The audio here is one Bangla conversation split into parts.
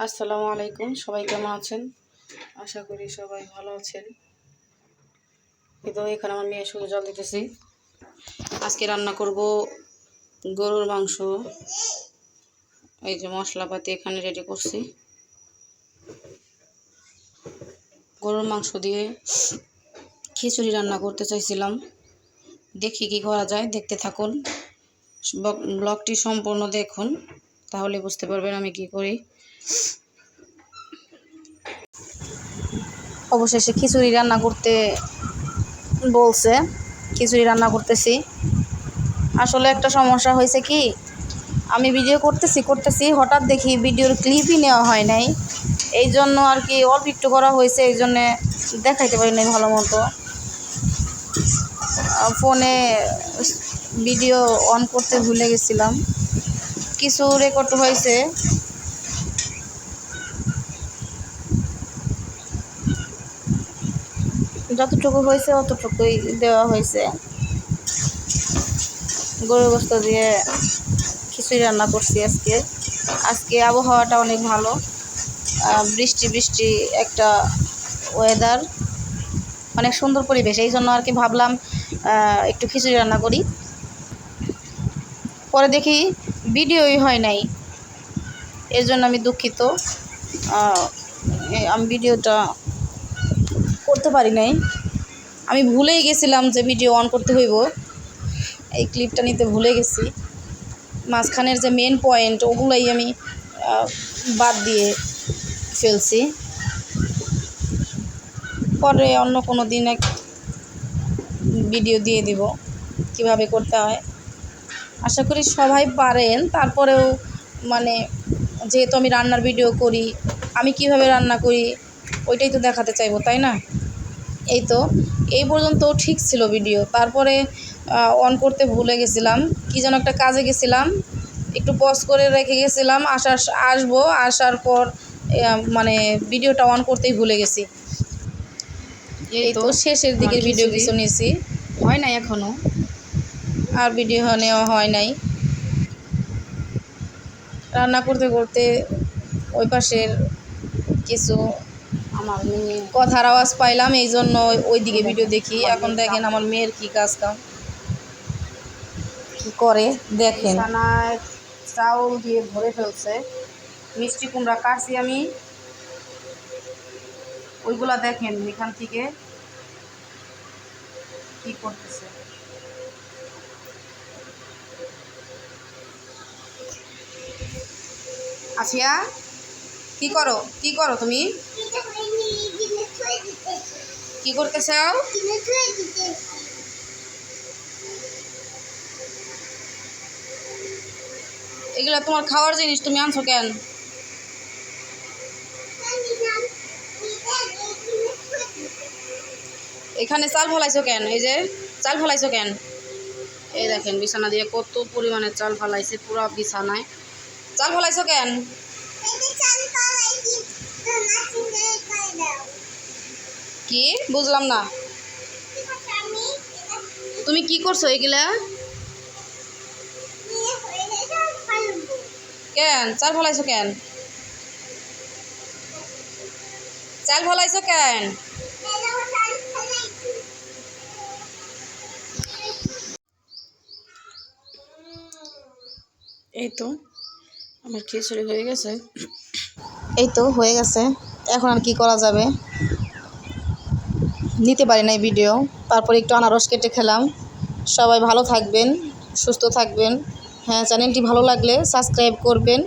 আসসালামু আলাইকুম। সবাই কেমন আছেন? আশা করি সবাই ভালো আছেন। কিন্তু এখানে আমার মেয়ে শুধু জল দিতেছি। আজকে রান্না করব গরুর মাংস। এই যে মশলাপাতি এখানে রেডি করছি। গরুর মাংস দিয়ে খিচুড়ি রান্না করতে চাইছিলাম। দেখি কি করা যায়। দেখতে থাকুন। ব্লগ- ব্লগটি সম্পূর্ণ দেখুন। তাহলে বুঝতে পারবেন আমি কি করি। অবশেষে খিচুড়ি রান্না করতে বলছে, খিচুড়ি রান্না করতেছি। আসলে একটা সমস্যা হয়েছে কি, আমি ভিডিও করতেছি করতেছি, হঠাৎ দেখি ভিডিওর ক্লিপই নেওয়া হয় নাই। এই জন্য আর কি অল্প একটু করা হয়েছে, এই জন্যে দেখাইতে পারি নাই ভালো মতো। ফোনে ভিডিও অন করতে ভুলে গেছিলাম। কিছু রেকর্ড হয়েছে। যতটুকু হয়েছে, অতটুকুই দেওয়া হয়েছে। গরু গোস্ত দিয়ে খিচুড়ি রান্না করছি আজকে। আজকে আবহাওয়াটা অনেক ভালো। বৃষ্টি বৃষ্টি একটা ওয়েদার অনেক সুন্দর পরিবেশ। এই জন্য আর কি ভাবলাম একটু খিচুড়ি রান্না করি। পরে দেখি ভিডিওই হয় নাই। এর জন্য আমি দুঃখিত। আমি ভিডিওটা করতে পারি নাই। আমি ভুলেই গেছিলাম যে ভিডিও অন করতে হইব। এই ক্লিপটা নিতে ভুলে গেছি। মাঝখানের যে মেন পয়েন্ট ওগুলোই আমি বাদ দিয়ে ফেলছি। পরে অন্য কোনো দিন এক ভিডিও দিয়ে দিব, কীভাবে করতে হয়। আশা করি সবাই পারেন। তারপরেও মানে যেহেতু আমি রান্নার ভিডিও করি, আমি কীভাবে রান্না করি, ওইটাই তো দেখাতে চাইব, তাই না? এই তো এই পর্যন্ত ঠিক ছিল ভিডিও। তারপরে অন করতে ভুলে গেছিলাম। কি যেন একটা কাজে গেছিলাম। একটু পজ করে রেখে গেছিলাম। আসার আসব। আসার পর মানে ভিডিওটা অন করতেই ভুলে গেছি। এই তো শেষের দিকে ভিডিও কিছু নিয়েছি। হয় নাই এখনও? আর ভিডিও নেওয়া হয় নাই। রান্না করতে করতে ওই পাশের কিছু আমার মেয়ে কথার আওয়াজ পাইলাম এই জন্য ওই দিকে ভিডিও দেখি। এখন দেখেন আমার মেয়ের কি কাজ কাম কি করে? দেখেন। বিছানায় চাউল দিয়ে ভরে ফেলছে। মিষ্টি কুমড়া কাটছি আমি। ওইগুলা দেখেন এখান থেকে কি করতেছে। আছিয়া কি করো? কি করো তুমি? কি করতে চাও? এগুলা তোমার খাওয়ার জিনিস তুমি আনছো কেন? এখানে চাল ফলাইছো কেন? এই যে, চাল ফলাইছো কেন? এই দেখেন, বিছানা দিয়ে কত পরিমাণে চাল ফলাইছে, পুরো বিছানায়। চাল ফলাইছো কেন? কি? বুঝলাম না। তুমি কি করছ এগুলা? কেন? চাল ফলাইছো কেন? চাল ফলাইছো কেন? এই তো আমার খিচুড়ি হয়ে গেছে। এই তো হয়ে গেছে। এখন আর কি করা যাবে? নিতে পারি নাই ভিডিও তারপর একটু আনারস কেটে খেলাম। সবাই ভালো থাকবেন, সুস্থ থাকবেন। হ্যাঁ চ্যানেলটি ভালো লাগলে সাবস্ক্রাইব করবেন।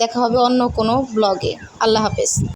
দেখা হবে অন্য কোনো ব্লগে আল্লাহ হাফেজ।